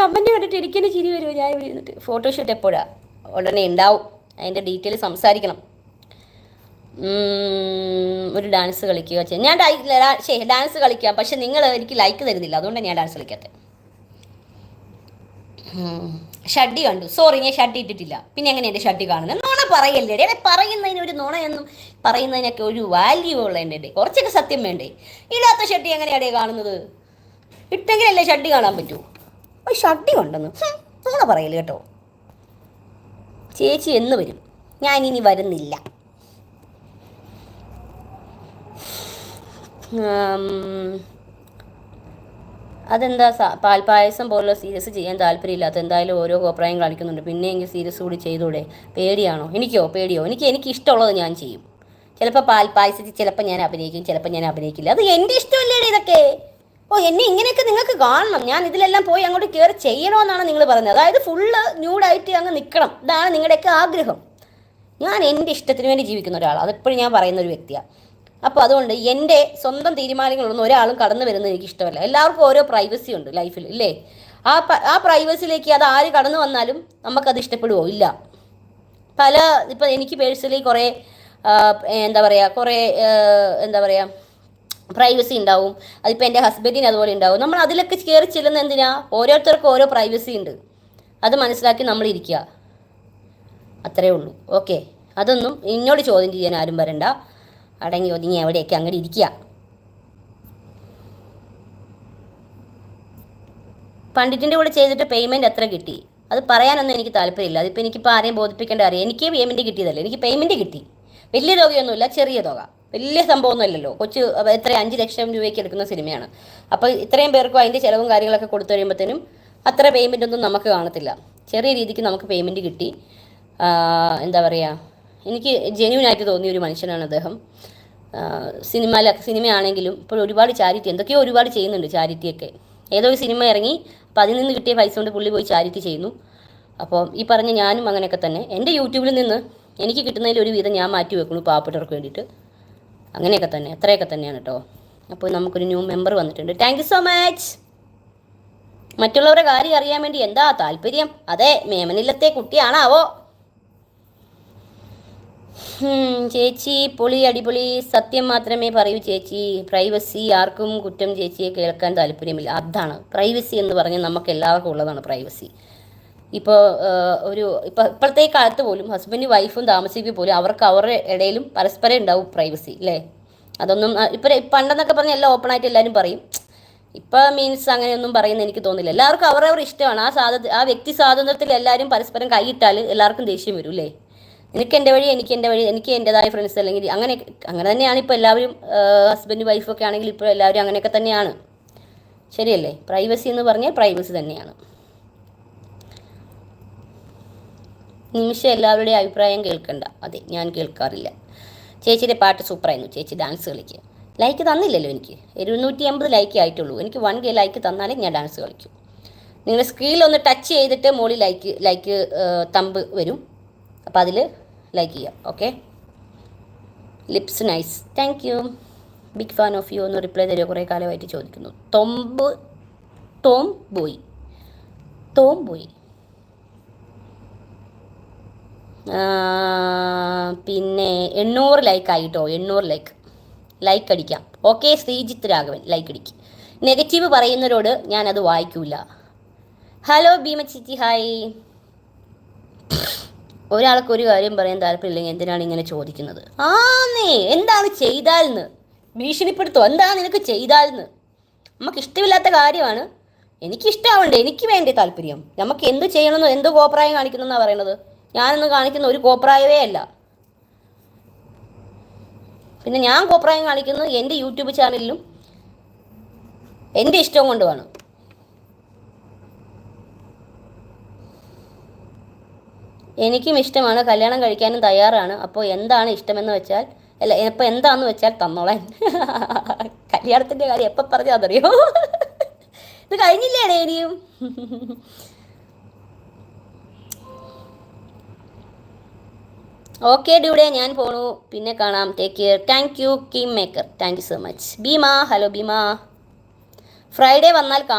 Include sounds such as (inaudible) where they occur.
Comment കണ്ടിട്ട് ഇരിക്കുന്ന ചിരി വരുമോ? ഞാൻ ഇവിടെ ഇരുന്നിട്ട് ഫോട്ടോഷൂട്ട് എപ്പോഴാണ് ഉടനെ ഉണ്ടാവും. അതിന്റെ ഡീറ്റെയിൽ സംസാരിക്കണം. ഒരു ഡാൻസ് കളിക്കുക ഞാൻ ശരി ഡാൻസ് കളിക്കാം. പക്ഷെ നിങ്ങൾ എനിക്ക് ലൈക്ക് തരുന്നില്ല. അതുകൊണ്ട് ഞാൻ ഡാൻസ് കളിക്കാത്തത് ഉം. ഷഡ്ഡി കണ്ടു. സോറി ഞാൻ ഷഡ്ഡി ഇട്ടിട്ടില്ല. പിന്നെ എങ്ങനെ എന്റെ ഷഡ്ഡി കാണുന്നത് നുണ പറയല്ലേ? എടേ പറയുന്നതിന് ഒരു നുണയെന്നും പറയുന്നതിനൊക്കെ ഒരു വാല്യൂ ഉള്ള എന്റെ കുറച്ചൊക്കെ സത്യം വേണ്ടേ? ഇല്ലാത്ത ഷഡ്ഡി എങ്ങനെയാണ് കാണുന്നത്? ഇട്ടെങ്കിലല്ലേ ഷഡ്ഡി കാണാൻ പറ്റൂ. ഓ ഷട്ടി ഉണ്ടെന്ന് അങ്ങനെ പറയൽ കേട്ടോ. ചേച്ചി എന്ന് വരും. ഞാൻ ഇനി വരുന്നില്ല. അതെന്താ സ- പാൽപ്പായസം പോലുള്ള സീരിയസ് ചെയ്യാൻ താല്പര്യമില്ലാത്ത എന്തായാലും ഓരോ കോപ്രായം കാണിക്കുന്നുണ്ട്. പിന്നെ എങ്കിൽ സീരിയസ് കൂടി ചെയ്തൂടെ? പേടിയാണോ? എനിക്കോ? പേടിയോ? എനിക്ക് എനിക്ക് ഇഷ്ടമുള്ളത് ഞാൻ ചെയ്യും. ചിലപ്പോൾ പാൽപ്പായസത്തിൽ ചിലപ്പോൾ ഞാൻ അഭിനയിക്കും ചിലപ്പോൾ ഞാൻ അഭിനയിക്കില്ല. അത് എന്റെ ഇഷ്ടമല്ലേ ഇതൊക്കെ? ഓ എന്നെ ഇങ്ങനെയൊക്കെ നിങ്ങൾക്ക് കാണണം. ഞാൻ ഇതിലെല്ലാം പോയി അങ്ങോട്ട് കയറി ചെയ്യണമെന്നാണ് നിങ്ങൾ പറയുന്നത്. അതായത് ഫുള്ള് ന്യൂഡായിട്ട് അങ്ങ് നിൽക്കണം ഇതാണ് നിങ്ങളുടെയൊക്കെ ആഗ്രഹം. ഞാൻ എന്റെ ഇഷ്ടത്തിന് വേണ്ടി ജീവിക്കുന്ന ഒരാളാണ് അതെപ്പോഴും ഞാൻ പറയുന്ന ഒരു വ്യക്തിയാണ് അപ്പോൾ അതുകൊണ്ട് എന്റെ സ്വന്തം തീരുമാനങ്ങളൊന്നും ഒരാളും കടന്നു വരുന്നത് എനിക്ക് ഇഷ്ടമല്ല. എല്ലാവർക്കും ഓരോ പ്രൈവസി ഉണ്ട് ലൈഫിൽ ഇല്ലേ? ആ ആ പ്രൈവസിയിലേക്ക് അത് ആര് കടന്നു വന്നാലും നമുക്കത് ഇഷ്ടപ്പെടുമോ ഇല്ല. പല ഇപ്പം എനിക്ക് പേഴ്സണലി കുറേ എന്താ പറയുക കുറേ എന്താ പറയുക പ്രൈവസി ഉണ്ടാവും. അതിപ്പോൾ എന്റെ ഹസ്ബൻഡിന് അതുപോലെ ഉണ്ടാവും. നമ്മൾ അതിലൊക്കെ കയറി ചെല്ലുന്ന എന്തിനാ? ഓരോരുത്തർക്കും ഓരോ പ്രൈവസി ഉണ്ട്. അത് മനസ്സിലാക്കി നമ്മൾ ഇരിക്കുക. അത്രേ ഉള്ളൂ. ഓക്കെ അതൊന്നും ഇന്നോട് ചോദ്യം ചെയ്യാൻ ആരും വരണ്ട. അടങ്ങി ഒതുങ്ങി എവിടെയൊക്കെ അങ്ങോട്ട് ഇരിക്കുക. പണ്ഡിറ്റിന്റെ കൂടെ ചെയ്തിട്ട് പേയ്മെന്റ് എത്ര കിട്ടി? അത് പറയാനൊന്നും എനിക്ക് താല്പര്യമില്ല. അതിപ്പോൾ എനിക്കിപ്പോൾ ആരെയും ബോധിപ്പിക്കേണ്ട അറിയാം എനിക്ക് പേയ്മെന്റ് കിട്ടിയതല്ലേ? എനിക്ക് പേയ്മെന്റ് കിട്ടി. വലിയ തുകയൊന്നുമില്ല ചെറിയ തുക. വലിയ സംഭവമൊന്നുമല്ലല്ലോ. കൊച്ച് എത്ര അഞ്ച് ലക്ഷം രൂപയ്ക്ക് എടുക്കുന്ന സിനിമയാണ്. അപ്പോൾ ഇത്രയും പേർക്കും അതിന്റെ ചിലവും കാര്യങ്ങളൊക്കെ കൊടുത്തു കഴിയുമ്പോഴത്തേനും അത്ര പേയ്മെന്റ് ഒന്നും നമുക്ക് കാണത്തില്ല. ചെറിയ രീതിക്ക് നമുക്ക് പേയ്മെന്റ് കിട്ടി. എന്താ പറയുക എനിക്ക് ജെന്യൂൻ ആയിട്ട് തോന്നിയ ഒരു മനുഷ്യനാണ് അദ്ദേഹം. സിനിമ സിനിമയാണെങ്കിലും ഇപ്പോൾ ഒരുപാട് ചാരിറ്റി എന്തൊക്കെയോ ഒരുപാട് ചെയ്യുന്നുണ്ട് ചാരിറ്റിയൊക്കെ ഏതോ ഒരു സിനിമ ഇറങ്ങി അപ്പോൾ അതിൽ നിന്ന് കിട്ടിയ പൈസ കൊണ്ട് പുള്ളി പോയി ചാരിറ്റി ചെയ്യുന്നു. അപ്പോൾ ഈ പറഞ്ഞ ഞാനും അങ്ങനെയൊക്കെ തന്നെ. എന്റെ യൂട്യൂബിൽ നിന്ന് എനിക്ക് കിട്ടുന്നതിൽ ഒരു വിധം ഞാൻ മാറ്റി വെക്കുന്നു പാവപ്പെട്ടവർക്ക് വേണ്ടിയിട്ട്. അങ്ങനെയൊക്കെ തന്നെ അത്രയൊക്കെ തന്നെയാണ് കേട്ടോ അപ്പോൾ നമുക്കൊരു ന്യൂ മെമ്പർ വന്നിട്ടുണ്ട്. താങ്ക് സോ മച്ച് മറ്റുള്ളവരുടെ കാര്യം അറിയാൻ വേണ്ടി എന്താ താല്പര്യം? അതെ മേമനില്ലത്തെ കുട്ടിയാണാവോ? ചേച്ചി പൊളി അടിപൊളി. സത്യം മാത്രമേ പറയൂ ചേച്ചി. പ്രൈവസി ആർക്കും കുറ്റം ചേച്ചിയെ കേൾക്കാൻ താല്പര്യമില്ല. അതാണ്. പ്രൈവസി എന്ന് പറഞ്ഞാൽ നമുക്ക് എല്ലാവർക്കും ഉള്ളതാണ് പ്രൈവസി ഇപ്പോൾ ഒരു ഇപ്പോൾ ഇപ്പോഴത്തെ കാലത്ത് പോലും ഹസ്ബൻഡ് വൈഫും താമസിക്കുക പോലും അവർക്ക് അവരുടെ ഇടയിലും പരസ്പരം ഉണ്ടാവും പ്രൈവസി അല്ലേ അതൊന്നും ഇപ്പോൾ പണ്ടെന്നൊക്കെ പറഞ്ഞാൽ എല്ലാം ഓപ്പൺ ആയിട്ട് എല്ലാവരും പറയും. ഇപ്പോൾ മീൻസ് അങ്ങനെയൊന്നും പറയുന്ന എനിക്ക് തോന്നില്ല എല്ലാവർക്കും അവരവർ ഇഷ്ടമാണ്. ആ സ്വാത ആ വ്യക്തി സ്വാതന്ത്ര്യത്തിൽ എല്ലാവരും പരസ്പരം കൈയിട്ടാൽ എല്ലാവർക്കും ദേഷ്യം വരും അല്ലേ നിനക്ക് എന്റെ വഴി എനിക്ക് എന്റെ വഴി എനിക്ക് എന്റെതായ ഫ്രണ്ട്സ് അല്ലെങ്കിൽ അങ്ങനെ അങ്ങനെ തന്നെയാണ് ഇപ്പോൾ എല്ലാവരും ഹസ്ബൻഡ് വൈഫൊക്കെ ആണെങ്കിൽ ഇപ്പോൾ എല്ലാവരും അങ്ങനെയൊക്കെ തന്നെയാണ്. ശരിയല്ലേ? പ്രൈവസി എന്ന് പറഞ്ഞാൽ പ്രൈവസി തന്നെയാണ്. നിമിഷം എല്ലാവരുടെയും അഭിപ്രായം കേൾക്കണ്ട. അതെ ഞാൻ കേൾക്കാറില്ല. ചേച്ചിയുടെ പാട്ട് സൂപ്പറായിരുന്നു. ചേച്ചി ഡാൻസ് കളിക്കുക ലൈക്ക് തന്നില്ലല്ലോ എനിക്ക്. ഇരുന്നൂറ്റി അമ്പത് ലൈക്ക് ആയിട്ടുള്ളൂ. എനിക്ക് വൺ കെ ലൈക്ക് തന്നാലേ ഞാൻ ഡാൻസ് കളിക്കും. നിങ്ങൾ സ്ക്രീനിൽ ഒന്ന് ടച്ച് ചെയ്തിട്ട് മോളിൽ ലൈക്ക് ലൈക്ക് തമ്പ് വരും. അപ്പോൾ അതിൽ ലൈക്ക് ചെയ്യാം. Okay lips nice thank you big fan of you എന്ന് റിപ്ലൈ തരുമോ കുറേ കാലമായിട്ട് ചോദിക്കുന്നു. തൊമ്പ് ടോം ബോയ് ടോം ബോയ് ആ, പിന്നെ എണ്ണൂറ് ലൈക്ക് ആയിട്ടോ എണ്ണൂറ് ലൈക്ക് ലൈക്ക് അടിക്കാം. ഓക്കെ ശ്രീജിത്ത് രാഘവൻ ലൈക്ക് അടിക്കും. നെഗറ്റീവ് പറയുന്നവരോട് അത് വായിക്കൂല. ഹലോ ഭീമ ചിറ്റി ഹായ് ഒരാൾക്ക് ഒരു കാര്യം പറയാൻ താല്പര്യമില്ലെങ്കിൽ എന്തിനാണ് ഇങ്ങനെ ചോദിക്കുന്നത്? ആന്നേ എന്താണ് ചെയ്താൽന്ന്? ഭീഷണിപ്പെടുത്തോ എന്താണ് നിനക്ക് ചെയ്താൽന്ന്? നമുക്ക് ഇഷ്ടമില്ലാത്ത കാര്യമാണ്. എനിക്ക് ഇഷ്ടമാവണ്ടേ എനിക്ക് വേണ്ടേ താല്പര്യം. നമുക്ക് എന്ത് ചെയ്യണമെന്നോ എന്ത് കോപ്രായം കാണിക്കണമെന്നാണ് പറയണത് ഞാനൊന്നും കാണിക്കുന്ന ഒരു കോപ്രായവേ അല്ല. പിന്നെ ഞാൻ കോപ്രായം കാണിക്കുന്നത് എന്റെ യൂട്യൂബ് ചാനലിലും എന്റെ ഇഷ്ടം കൊണ്ടുമാണ് എനിക്കും ഇഷ്ടമാണ് കല്യാണം കഴിക്കാനും തയ്യാറാണ്. അപ്പോൾ എന്താണ് ഇഷ്ടമെന്ന് വെച്ചാൽ അല്ല ഇപ്പം എന്താണെന്ന് വെച്ചാൽ തന്നോളാൻ. (laughs) കല്യാണത്തിന്റെ കാര്യം എപ്പോൾ പറഞ്ഞാൽ അതറിയോ? (laughs) ഇത് കഴിഞ്ഞില്ലേ ഇനിയും. (laughs) ഓക്കെ ഡ്യൂഡേ ഞാൻ പോണു. പിന്നെ കാണാം. Take care thank you Kim maker thank you so much Bheema hello Bheema. Friday വന്നാൽ കാണാം.